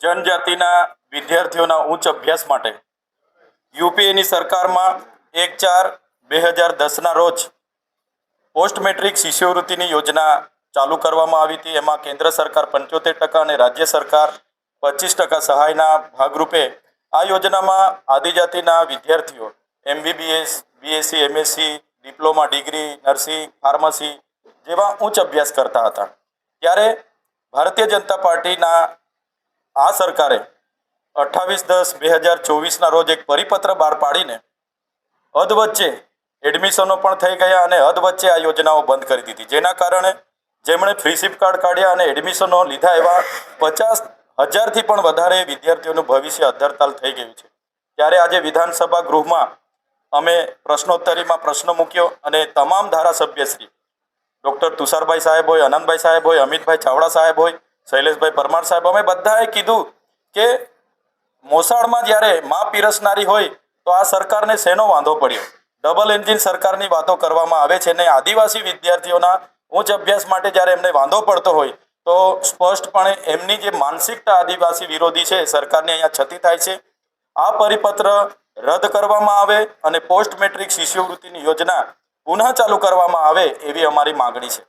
જનજાતિના વિદ્યાર્થીઓના ઉચ્ચ અભ્યાસ માટે યુપીએની સરકારમાં એક ચાર બે હજાર દસના રોજ પોસ્ટ મેટ્રિક શિષ્યવૃત્તિની યોજના ચાલુ કરવામાં આવી હતી. એમાં કેન્દ્ર સરકાર પંચોતેર ટકા અને રાજ્ય સરકાર પચીસ ટકા સહાયના ભાગરૂપે આ યોજનામાં આદિજાતિના વિદ્યાર્થીઓ MBBS, BSc, MSc, diploma, degree, nursing, pharmacy જેવા ઉચ્ચ અભ્યાસ કરતા હતા. ત્યારે ભારતીય જનતા પાર્ટીના આ સરકારે અઠ્ઠાવીસ દસ બે હજાર ચોવીસના રોજ એક પરિપત્ર બહાર પાડીને અધવચ્ચે એડમિશનો પણ થઈ ગયા અને અધવચ્ચે આ યોજનાઓ બંધ કરી દીધી. જેના કારણે જેમણે ફ્રી સિપ કાર્ડ કાઢ્યા અને એડમિશનો લીધા એવા પચાસ હજારથી પણ વધારે વિદ્યાર્થીઓનું ભવિષ્ય અધરતાલ થઈ ગયું છે. ત્યારે આજે વિધાનસભા ગૃહમાં અમે પ્રશ્નોત્તરીમાં પ્રશ્ન મૂક્યો અને તમામ ધારાસભ્યશ્રી, ડૉક્ટર તુષારભાઈ સાહેબ હોય આનંદભાઈ સાહેબ હોય, અમિતભાઈ ચાવડા સાહેબ હોય શૈલેષભાઈ પરમાર સાહેબ, અમે બધાએ કીધું કે મોસાળમાં જ્યારે મા પીરસનારી હોય તો આ સરકારને શેનો વાંધો પડ્યો? ડબલ એન્જિન સરકારની વાતો કરવામાં આવે છે ને આદિવાસી વિદ્યાર્થીઓના ઉચ્ચ અભ્યાસ માટે જ્યારે એમને વાંધો પડતો હોય, તો સ્પષ્ટપણે એમની જે માનસિકતા આદિવાસી વિરોધી છે, સરકારની અહીંયા છતી થાય છે. આ પરિપત્ર રદ કરવામાં આવે અને પોસ્ટ મેટ્રિક શિષ્યવૃત્તિની યોજના પુનઃ ચાલુ કરવામાં આવે એવી અમારી માગણી છે.